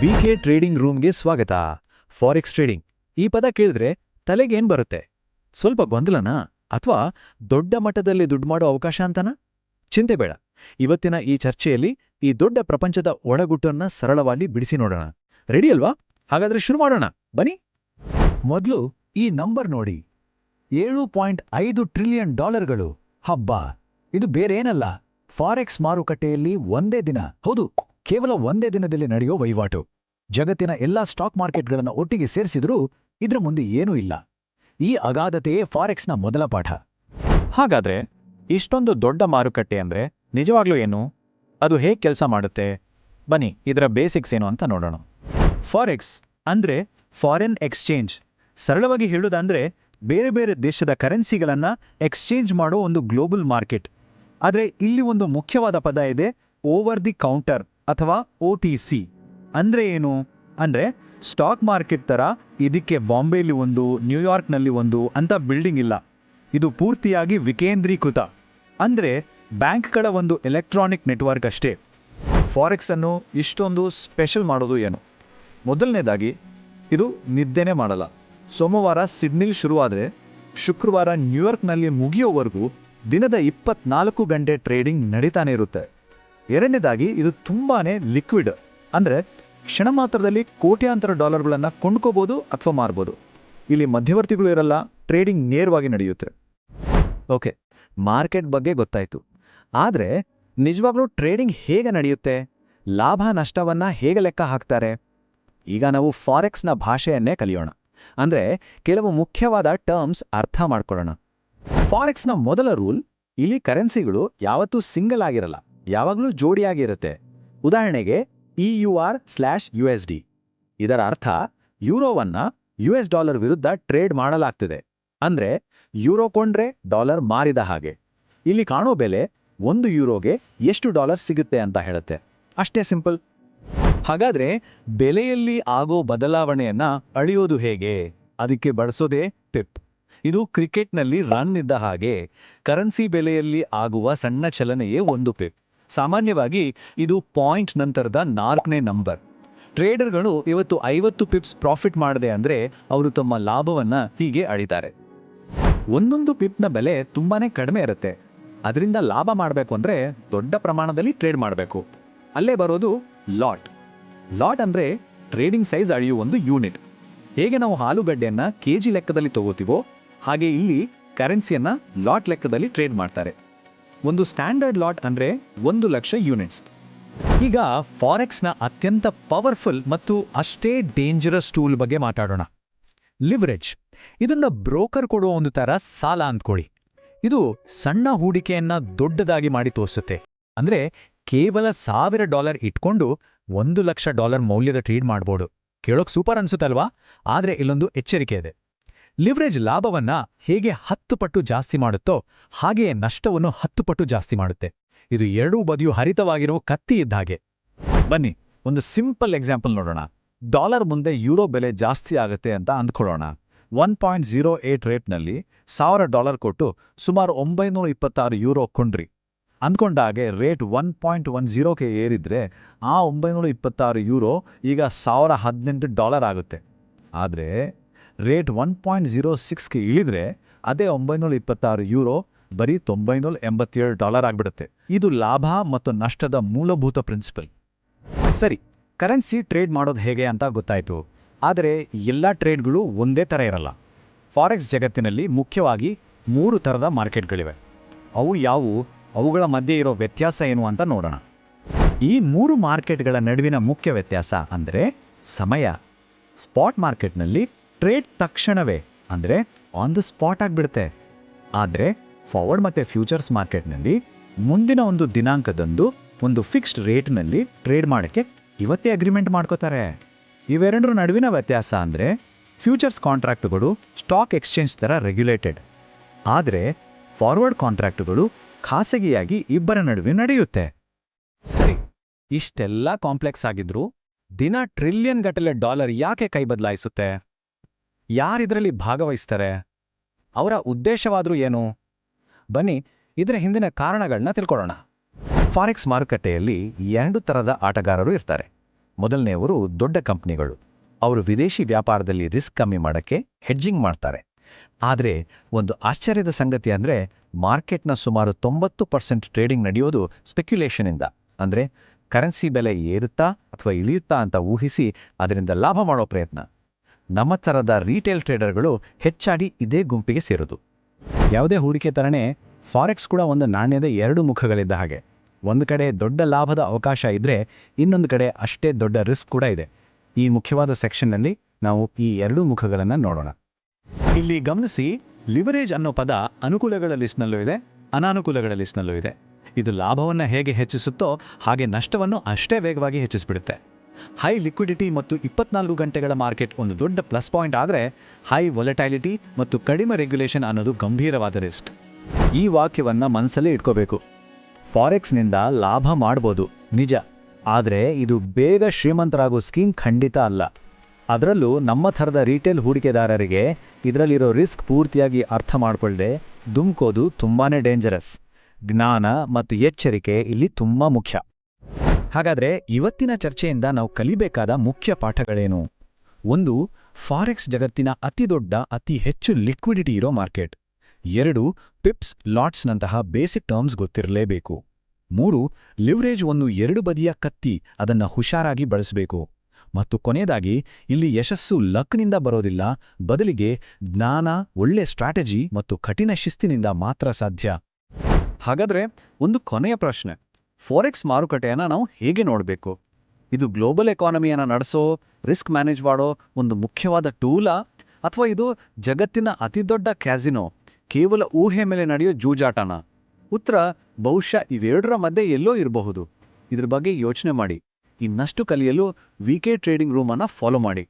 V K trading ರೂಮ್ಗೆ ಸ್ವಾಗತ. Forex trading ಈ ಪದ ಕೇಳಿದ್ರೆ ತಲೆಗೇನ್ ಬರುತ್ತೆ? ಸ್ವಲ್ಪ ಗೊಂದಲನಾ? ಅಥವಾ ದೊಡ್ಡ ಮಟ್ಟದಲ್ಲಿ ದುಡ್ಡು ಮಾಡೋ ಅವಕಾಶ ಅಂತನ? ಚಿಂತೆ ಬೇಡ. ಇವತ್ತಿನ ಈ ಚರ್ಚೆಯಲ್ಲಿ ಈ ದೊಡ್ಡ ಪ್ರಪಂಚದ ಒಳಗುಟ್ಟನ್ನ ಸರಳವಾಗಿ ಬಿಡಿಸಿ ನೋಡೋಣ. ರೆಡಿ ಅಲ್ವಾ? ಹಾಗಾದ್ರೆ ಶುರು ಮಾಡೋಣ. ಬನ್ನಿ. ಮೊದಲು ಈ ನಂಬರ್ ನೋಡಿ. ಏಳು ಪಾಯಿಂಟ್ ಐದು ಟ್ರಿಲಿಯನ್ ಡಾಲರ್ಗಳು. ಹಬ್ಬ. ಇದು ಬೇರೇನಲ್ಲ. ಫಾರೆಕ್ಸ್ ಮಾರುಕಟ್ಟೆಯಲ್ಲಿ ಒಂದೇ ದಿನ. ಹೌದು. ಕೇವಲ ಒಂದೇ ದಿನದಲ್ಲಿ ನಡೆಯೋ ವಹಿವಾಟು. ಜಗತ್ತಿನ ಎಲ್ಲಾ ಸ್ಟಾಕ್ ಮಾರ್ಕೆಟ್ಗಳನ್ನು ಒಟ್ಟಿಗೆ ಸೇರಿಸಿದ್ರೂ ಇದ್ರ ಮುಂದೆ ಏನೂ ಇಲ್ಲ. ಈ ಅಗಾಧತೆಯೇ ಫಾರೆಕ್ಸ್ನ ಮೊದಲ ಪಾಠ. ಹಾಗಾದ್ರೆ ಇಷ್ಟೊಂದು ದೊಡ್ಡ ಮಾರುಕಟ್ಟೆ ಅಂದ್ರೆ ನಿಜವಾಗ್ಲೂ ಏನು? ಅದು ಹೇಗೆ ಕೆಲಸ ಮಾಡುತ್ತೆ? ಬನ್ನಿ, ಇದರ ಬೇಸಿಕ್ಸ್ ಏನು ಅಂತ ನೋಡೋಣ. ಫಾರೆಕ್ಸ್ ಅಂದ್ರೆ ಫಾರಿನ್ ಎಕ್ಸ್ಚೇಂಜ್ ಸರಳವಾಗಿ ಹೇಳೋದಂದ್ರೆ ಬೇರೆ ಬೇರೆ ದೇಶದ ಕರೆನ್ಸಿಗಳನ್ನ ಎಕ್ಸ್ಚೇಂಜ್ ಮಾಡೋ ಒಂದು ಗ್ಲೋಬಲ್ ಮಾರ್ಕೆಟ್ ಆದರೆ ಇಲ್ಲಿ ಒಂದು ಮುಖ್ಯವಾದ ಪದ ಇದೆ ಓವರ್ ದಿ ಕೌಂಟರ್ ಅಥವಾ ಒ ಟಿ ಸಿ ಅಂದರೆ ಏನು? ಅಂದರೆ ಸ್ಟಾಕ್ ಮಾರ್ಕೆಟ್ ಥರ ಇದಕ್ಕೆ ಬಾಂಬೆಲಿ ಒಂದು ನ್ಯೂಯಾರ್ಕ್ನಲ್ಲಿ ಒಂದು ಅಂತ ಬಿಲ್ಡಿಂಗ್ ಇಲ್ಲ. ಇದು ಪೂರ್ತಿಯಾಗಿ ವಿಕೇಂದ್ರೀಕೃತ. ಅಂದರೆ ಬ್ಯಾಂಕ್ಗಳ ಒಂದು ಎಲೆಕ್ಟ್ರಾನಿಕ್ ನೆಟ್ವರ್ಕ್ ಅಷ್ಟೇ. ಫಾರೆಕ್ಸನ್ನು ಇಷ್ಟೊಂದು ಸ್ಪೆಷಲ್ ಮಾಡೋದು ಏನು? ಮೊದಲನೇದಾಗಿ, ಇದು ನಿದ್ದೆನೇ ಮಾಡಲ್ಲ. ಸೋಮವಾರ ಸಿಡ್ನಿಲ್ ಶುರುವಾದರೆ ಶುಕ್ರವಾರ ನ್ಯೂಯಾರ್ಕ್ನಲ್ಲಿ ಮುಗಿಯೋವರೆಗೂ ದಿನದ ಇಪ್ಪತ್ನಾಲ್ಕು ಗಂಟೆ ಟ್ರೇಡಿಂಗ್ ನಡೀತಾನೆ ಇರುತ್ತೆ. ಎರಡನೇದಾಗಿ ಇದು ತುಂಬಾನೇ ಲಿಕ್ವಿಡ್ ಅಂದರೆ ಕ್ಷಣ ಮಾತ್ರದಲ್ಲಿ ಕೋಟ್ಯಾಂತರ ಡಾಲರ್ಗಳನ್ನು ಕೊಂಡ್ಕೋಬೋದು ಅಥವಾ ಮಾರ್ಬೋದು. ಇಲ್ಲಿ ಮಧ್ಯವರ್ತಿಗಳು ಇರಲ್ಲ ಟ್ರೇಡಿಂಗ್ ನೇರವಾಗಿ ನಡೆಯುತ್ತೆ. ಓಕೆ, ಮಾರ್ಕೆಟ್ ಬಗ್ಗೆ ಗೊತ್ತಾಯಿತು. ಆದರೆ ನಿಜವಾಗ್ಲೂ ಟ್ರೇಡಿಂಗ್ ಹೇಗೆ ನಡೆಯುತ್ತೆ? ಲಾಭ ನಷ್ಟವನ್ನ ಹೇಗೆ ಲೆಕ್ಕ ಹಾಕ್ತಾರೆ? ಈಗ ನಾವು ಫಾರೆಕ್ಸ್ನ ಭಾಷೆಯನ್ನೇ ಕಲಿಯೋಣ. ಅಂದ್ರೆ ಕೆಲವು ಮುಖ್ಯವಾದ ಟರ್ಮ್ಸ್ ಅರ್ಥ ಮಾಡ್ಕೊಳ್ಳೋಣ. ಫಾರೆಕ್ಸ್ನ ಮೊದಲ ರೂಲ್ ಇಲ್ಲಿ ಕರೆನ್ಸಿಗಳು ಯಾವತ್ತೂ ಸಿಂಗಲ್ ಆಗಿರಲ್ಲ. ಯಾವಾಗಲೂ ಜೋಡಿಯಾಗಿರುತ್ತೆ. ಉದಾಹರಣೆಗೆ E U R slash U S D ಇದರ ಅರ್ಥ, ಯೂರೋವನ್ನ ಯು ಎಸ್ ಡಾಲರ್ ವಿರುದ್ಧ ಟ್ರೇಡ್ ಮಾಡಲಾಗ್ತಿದೆ. ಅಂದ್ರೆ, ಯೂರೋ ಕೊಂಡ್ರೆ ಡಾಲರ್ ಮಾರಿದ ಹಾಗೆ. ಇಲ್ಲಿ ಕಾಣೋ ಬೆಲೆ ಒಂದು ಯೂರೋಗೆ ಎಷ್ಟು ಡಾಲರ್ ಸಿಗುತ್ತೆ ಅಂತ ಹೇಳುತ್ತೆ. ಅಷ್ಟೇ ಸಿಂಪಲ್. ಹಾಗಾದ್ರೆ, ಬೆಲೆಯಲ್ಲಿ ಆಗೋ ಬದಲಾವಣೆಯನ್ನ ಅಳೆಯೋದು ಹೇಗೆ? ಅದಕ್ಕೆ ಬಳಸೋದೇ ಪಿಪ್. ಇದು ಕ್ರಿಕೆಟ್ನಲ್ಲಿ ರನ್ ಇದ್ದ ಹಾಗೆ, ಕರೆನ್ಸಿ ಬೆಲೆಯಲ್ಲಿ ಆಗುವ ಸಣ್ಣ ಚಲನೆಯೇ ಒಂದು ಪಿಪ್. ಸಾಮಾನ್ಯವಾಗಿ ಇದು ಪಾಯಿಂಟ್ ನಂತರದ ನಾಲ್ಕನೇ ನಂಬರ್. ಟ್ರೇಡರ್ಗಳು ಇವತ್ತು ಐವತ್ತು ಪಿಪ್ಸ್ ಪ್ರಾಫಿಟ್ ಮಾಡದೆ ಅಂದರೆ ಅವರು ತಮ್ಮ ಲಾಭವನ್ನು ಹೀಗೆ ಅಳಿತಾರೆ. ಒಂದೊಂದು ಪಿಪ್ನ ಬೆಲೆ ತುಂಬಾ ಕಡಿಮೆ ಇರುತ್ತೆ. ಅದರಿಂದ ಲಾಭ ಮಾಡಬೇಕು ಅಂದರೆ ದೊಡ್ಡ ಪ್ರಮಾಣದಲ್ಲಿ ಟ್ರೇಡ್ ಮಾಡಬೇಕು. ಅಲ್ಲೇ ಬರೋದು ಲಾಟ್. ಲಾಟ್ ಅಂದರೆ ಟ್ರೇಡಿಂಗ್ ಸೈಜ್ ಅಳಿಯುವ ಒಂದು ಯೂನಿಟ್. ಹೇಗೆ ನಾವು ಹಾಲುಗಡ್ಡೆಯನ್ನು ಕೆ ಜಿ ಲೆಕ್ಕದಲ್ಲಿ ತಗೋತೀವೋ ಹಾಗೆ ಇಲ್ಲಿ ಕರೆನ್ಸಿಯನ್ನು ಲಾಟ್ ಲೆಕ್ಕದಲ್ಲಿ ಟ್ರೇಡ್ ಮಾಡ್ತಾರೆ. ಒಂದು ಸ್ಟ್ಯಾಂಡರ್ಡ್ ಲಾಟ್ ಅಂದ್ರೆ ಒಂದು ಲಕ್ಷ ಯೂನಿಟ್ಸ್. ಈಗ ಫಾರೆಕ್ಸ್ನ ಅತ್ಯಂತ ಪವರ್ಫುಲ್ ಮತ್ತು ಅಷ್ಟೇ ಡೇಂಜರಸ್ ಟೂಲ್ ಬಗ್ಗೆ ಮಾತಾಡೋಣ. ಲಿವರೇಜ್. ಇದನ್ನ ಬ್ರೋಕರ್ ಕೊಡುವ ಒಂದು ತರ ಸಾಲ ಅಂದ್ಕೊಳ್ಳಿ. ಇದು ಸಣ್ಣ ಹೂಡಿಕೆಯನ್ನ ದೊಡ್ಡದಾಗಿ ಮಾಡಿ ತೋರಿಸುತ್ತೆ. ಅಂದ್ರೆ ಕೇವಲ ಸಾವಿರ ಡಾಲರ್ ಇಟ್ಕೊಂಡು ಒಂದು ಲಕ್ಷ ಡಾಲರ್ ಮೌಲ್ಯದ ಟ್ರೇಡ್ ಮಾಡ್ಬೋದು. ಕೇಳೋಕ್ ಸೂಪರ್ ಅನ್ಸುತ್ತಲ್ವಾ? ಆದ್ರೆ ಇಲ್ಲೊಂದು ಎಚ್ಚರಿಕೆ ಇದೆ. ಲಿವರೇಜ್ ಲಾಭವನ್ನ ಹೇಗೆ ಹತ್ತು ಪಟ್ಟು ಜಾಸ್ತಿ ಮಾಡುತ್ತೋ ಹಾಗೆಯೇ ನಷ್ಟವನ್ನು ಹತ್ತು ಪಟ್ಟು ಜಾಸ್ತಿ ಮಾಡುತ್ತೆ. ಇದು ಎರಡೂ ಬದಿಯು ಹರಿತವಾಗಿರೋ ಕತ್ತಿ ಇದ್ದ ಹಾಗೆ. ಬನ್ನಿ, ಒಂದು ಸಿಂಪಲ್ ಎಕ್ಸಾಂಪಲ್ ನೋಡೋಣ. ಡಾಲರ್ ಮುಂದೆ ಯೂರೋ ಬೆಲೆ ಜಾಸ್ತಿ ಆಗುತ್ತೆ ಅಂತ ಅಂದ್ಕೊಳ್ಳೋಣ. ಒನ್ ಪಾಯಿಂಟ್ ಜೀರೋ ಏಟ್ ರೇಟ್ನಲ್ಲಿ ಸಾವಿರ ಡಾಲರ್ ಕೊಟ್ಟು ಸುಮಾರು ಒಂಬೈನೂರ ಇಪ್ಪತ್ತಾರು ಯೂರೋ ಕೊಂಡ್ರಿ. ಅಂದ್ಕೊಂಡಾಗೆ ರೇಟ್ ಒನ್ ಪಾಯಿಂಟ್ ಒನ್ ಜೀರೋಗೆ ಏರಿದ್ರೆ ಆ ಒಂಬೈನೂರ ಇಪ್ಪತ್ತಾರು ಯೂರೋ ಈಗ ಸಾವಿರ ಹದಿನೆಂಟು ಡಾಲರ್ ಆಗುತ್ತೆ. ಆದರೆ ರೇಟ್ ಒನ್ ಪಾಯಿಂಟ್ ಜೀರೋ ಸಿಕ್ಸ್ಗೆ ಇಳಿದ್ರೆ ಅದೇ ಒಂಬೈನೂರ ಇಪ್ಪತ್ತಾರು ಯೂರೋ, ಬರೀ ತೊಂಬೈನೂರ ಎಂಬತ್ತೇಳು ಡಾಲರ್ ಆಗಿಬಿಡುತ್ತೆ. ಇದು ಲಾಭ ಮತ್ತು ನಷ್ಟದ ಮೂಲಭೂತ ಪ್ರಿನ್ಸಿಪಲ್. ಸರಿ, ಕರೆನ್ಸಿ ಟ್ರೇಡ್ ಮಾಡೋದು ಹೇಗೆ ಅಂತ ಗೊತ್ತಾಯಿತು. ಆದರೆ ಎಲ್ಲ ಟ್ರೇಡ್ಗಳು ಒಂದೇ ಥರ ಇರಲ್ಲ. ಫಾರೆಕ್ಸ್ ಜಗತ್ತಿನಲ್ಲಿ ಮುಖ್ಯವಾಗಿ ಮೂರು ಥರದ ಮಾರ್ಕೆಟ್ಗಳಿವೆ. ಅವು ಯಾವುವು? ಅವುಗಳ ಮಧ್ಯೆ ಇರೋ ವ್ಯತ್ಯಾಸ ಏನು ಅಂತ ನೋಡೋಣ. ಈ ಮೂರು ಮಾರ್ಕೆಟ್ಗಳ ನಡುವಿನ ಮುಖ್ಯ ವ್ಯತ್ಯಾಸ ಅಂದರೆ ಸಮಯ. ಸ್ಪಾಟ್ ಮಾರ್ಕೆಟ್ನಲ್ಲಿ ಟ್ರೇಡ್ ತಕ್ಷಣವೇ, ಅಂದರೆ ಆನ್ ದ ಸ್ಪಾಟ್ ಆಗಿಬಿಡುತ್ತೆ. ಆದರೆ ಫಾರ್ವರ್ಡ್ ಮತ್ತು ಫ್ಯೂಚರ್ಸ್ ಮಾರ್ಕೆಟ್ನಲ್ಲಿ ಮುಂದಿನ ಒಂದು ದಿನಾಂಕದಂದು ಒಂದು ಫಿಕ್ಸ್ಡ್ ರೇಟ್ನಲ್ಲಿ ಟ್ರೇಡ್ ಮಾಡೋಕ್ಕೆ ಇವತ್ತೇ ಅಗ್ರಿಮೆಂಟ್ ಮಾಡ್ಕೋತಾರೆ. ಇವೆರಡರ ನಡುವಿನ ವ್ಯತ್ಯಾಸ ಅಂದರೆ ಫ್ಯೂಚರ್ಸ್ ಕಾಂಟ್ರಾಕ್ಟ್ಗಳು ಸ್ಟಾಕ್ ಎಕ್ಸ್ಚೇಂಜ್ ಥರ ರೆಗ್ಯುಲೇಟೆಡ್ ಆದರೆ ಫಾರ್ವರ್ಡ್ ಕಾಂಟ್ರಾಕ್ಟ್ಗಳು ಖಾಸಗಿಯಾಗಿ ಇಬ್ಬರ ನಡುವೆ ನಡೆಯುತ್ತೆ. ಸರಿ, ಇಷ್ಟೆಲ್ಲ ಕಾಂಪ್ಲೆಕ್ಸ್ ಆಗಿದ್ರು ದಿನ ಟ್ರಿಲಿಯನ್ ಗಟ್ಟಲೆ ಡಾಲರ್ ಯಾಕೆ ಕೈ ಬದಲಾಯಿಸುತ್ತೆ? ಯಾರಿದ್ರಲ್ಲಿ ಭಾಗವಹಿಸ್ತಾರೆ? ಅವರ ಉದ್ದೇಶವಾದರೂ ಏನು? ಬನ್ನಿ, ಇದರ ಹಿಂದಿನ ಕಾರಣಗಳನ್ನ ತಿಳ್ಕೊಳ್ಳೋಣ. ಫಾರೆಕ್ಸ್ ಮಾರುಕಟ್ಟೆಯಲ್ಲಿ ಎರಡು ಥರದ ಆಟಗಾರರು ಇರ್ತಾರೆ. ಮೊದಲನೆಯವರು ದೊಡ್ಡ ಕಂಪ್ನಿಗಳು. ಅವರು ವಿದೇಶಿ ವ್ಯಾಪಾರದಲ್ಲಿ ರಿಸ್ಕ್ ಕಮ್ಮಿ ಮಾಡೋಕ್ಕೆ ಹೆಡ್ಜಿಂಗ್ ಮಾಡ್ತಾರೆ. ಆದರೆ, ಒಂದು ಆಶ್ಚರ್ಯದ ಸಂಗತಿ ಅಂದರೆ, ಮಾರ್ಕೆಟ್ನ ಸುಮಾರು ತೊಂಬತ್ತು ಪರ್ಸೆಂಟ್ ಟ್ರೇಡಿಂಗ್ ನಡೆಯೋದು ಸ್ಪೆಕ್ಯುಲೇಷನಿಂದ ಅಂದರೆ, ಕರೆನ್ಸಿ ಬೆಲೆ ಏರುತ್ತಾ ಅಥವಾ ಇಳಿಯುತ್ತಾ ಅಂತ ಊಹಿಸಿ ಅದರಿಂದ ಲಾಭ ಮಾಡೋ ಪ್ರಯತ್ನ. ನಮ್ಮ ಥರದ ರೀಟೇಲ್ ಟ್ರೇಡರ್ಗಳು ಹೆಚ್ಚಾಗಿ ಇದೇ ಗುಂಪಿಗೆ ಸೇರೋದು. ಯಾವುದೇ ಹೂಡಿಕೆ ಥರನೇ ಫಾರೆಕ್ಸ್ ಕೂಡ ಒಂದು ನಾಣ್ಯದ ಎರಡು ಮುಖಗಳಿದ್ದ ಹಾಗೆ. ಒಂದು ಕಡೆ ದೊಡ್ಡ ಲಾಭದ ಅವಕಾಶ ಇದ್ದರೆ ಇನ್ನೊಂದು ಕಡೆ ಅಷ್ಟೇ ದೊಡ್ಡ ರಿಸ್ಕ್ ಕೂಡ ಇದೆ. ಈ ಮುಖ್ಯವಾದ ಸೆಕ್ಷನ್ನಲ್ಲಿ ನಾವು ಈ ಎರಡೂ ಮುಖಗಳನ್ನು ನೋಡೋಣ. ಇಲ್ಲಿ ಗಮನಿಸಿ ಲಿವರೇಜ್ ಅನ್ನೋ ಪದ ಅನುಕೂಲಗಳ ಲಿಸ್ಟ್ನಲ್ಲೂ ಇದೆ, ಅನಾನುಕೂಲಗಳ ಲಿಸ್ಟ್ನಲ್ಲೂ ಇದೆ. ಇದು ಲಾಭವನ್ನು ಹೇಗೆ ಹೆಚ್ಚಿಸುತ್ತೋ ಹಾಗೆ ನಷ್ಟವನ್ನು ಅಷ್ಟೇ ವೇಗವಾಗಿ ಹೆಚ್ಚಿಸಿಬಿಡುತ್ತೆ. ಹೈ ಲಿಕ್ವಿಡಿಟಿ ಮತ್ತು ಇಪ್ಪತ್ನಾಲ್ಕು ಗಂಟೆಗಳ ಮಾರ್ಕೆಟ್ ಒಂದು ದೊಡ್ಡ ಪ್ಲಸ್ ಪಾಯಿಂಟ್ ಆದರೆ ಹೈ ವೊಲೆಟೈಲಿಟಿ ಮತ್ತು ಕಡಿಮೆ ರೆಗ್ಯುಲೇಷನ್ ಅನ್ನೋದು ಗಂಭೀರವಾದ ರಿಸ್ಕ್ ಈ ವಾಕ್ಯವನ್ನು ಮನಸ್ಸಲ್ಲೇ ಇಟ್ಕೋಬೇಕು. ಫಾರೆಕ್ಸ್ನಿಂದ ಲಾಭ ಮಾಡ್ಬೋದು, ನಿಜ. ಆದರೆ ಇದು ಬೇಗ ಶ್ರೀಮಂತರಾಗೋ ಸ್ಕೀಮ್ ಖಂಡಿತ ಅಲ್ಲ. ಅದರಲ್ಲೂ ನಮ್ಮ ಥರದ ರಿಟೇಲ್ ಹೂಡಿಕೆದಾರರಿಗೆ ಇದರಲ್ಲಿರೋ ರಿಸ್ಕ್ ಪೂರ್ತಿಯಾಗಿ ಅರ್ಥ ಮಾಡಿಕೊಳ್ಳದೆ ದುಮ್ಕೋದು ತುಂಬಾನೇ ಡೇಂಜರಸ್ ಜ್ಞಾನ ಮತ್ತು ಎಚ್ಚರಿಕೆ ಇಲ್ಲಿ ತುಂಬ ಮುಖ್ಯ. ಹಾಗಾದ್ರೆ ಇವತ್ತಿನ ಚರ್ಚೆಯಿಂದ ನಾವು ಕಲಿಬೇಕಾದ ಮುಖ್ಯ ಪಾಠಗಳೇನು? ಒಂದು, ಫಾರೆಕ್ಸ್ ಜಗತ್ತಿನ ಅತಿದೊಡ್ಡ ಅತಿ ಹೆಚ್ಚು ಲಿಕ್ವಿಡಿಟಿ ಇರೋ ಮಾರ್ಕೆಟ್. ಎರಡು, ಪಿಪ್ಸ್ ಲಾಟ್ಸ್ನಂತಹ ಬೇಸಿಕ್ ಟರ್ಮ್ಸ್ ಗೊತ್ತಿರಲೇಬೇಕು. ಮೂರು, ಲಿವರೇಜ್ ಒಂದು ಎರಡು ಬದಿಯ ಕತ್ತಿ ಅದನ್ನ ಹುಷಾರಾಗಿ ಬಳಸಬೇಕು. ಮತ್ತು ಕೊನೆಯದಾಗಿ, ಇಲ್ಲಿ ಯಶಸ್ಸು ಲಕ್ನಿಂದ ಬರೋದಿಲ್ಲ, ಬದಲಿಗೆ ಜ್ಞಾನ, ಒಳ್ಳೆ ಸ್ಟ್ರಾಟಜಿ ಮತ್ತು ಕಠಿಣ ಶಿಸ್ತಿನಿಂದ ಮಾತ್ರ ಸಾಧ್ಯ. ಹಾಗಾದ್ರೆ, ಒಂದು ಕೊನೆಯ ಪ್ರಶ್ನೆ. ಫಾರೆಕ್ಸ್ ಮಾರುಕಟ್ಟೆಯನ್ನು ನಾವು ಹೇಗೆ ನೋಡಬೇಕು? ಇದು ಗ್ಲೋಬಲ್ ಎಕಾನಮಿಯನ್ನು ನಡೆಸೋ ರಿಸ್ಕ್ ಮ್ಯಾನೇಜ್ ಮಾಡೋ ಒಂದು ಮುಖ್ಯವಾದ ಟೂಲಾ ಅಥವಾ ಇದು ಜಗತ್ತಿನ ಅತಿದೊಡ್ಡ ಕ್ಯಾಸಿನೋ ಕೇವಲ ಊಹೆ ಮೇಲೆ ನಡೆಯೋ ಜೂಜಾಟನ? ಉತ್ತರ ಬಹುಶಃ ಇವೆರಡರ ಮಧ್ಯೆ ಎಲ್ಲೋ ಇರಬಹುದು. ಇದ್ರ ಬಗ್ಗೆ ಯೋಚನೆ ಮಾಡಿ. ಇನ್ನಷ್ಟು ಕಲಿಯಲು ವಿ ಕೆ ಟ್ರೇಡಿಂಗ್ ರೂಮನ್ನು ಫಾಲೋ ಮಾಡಿ.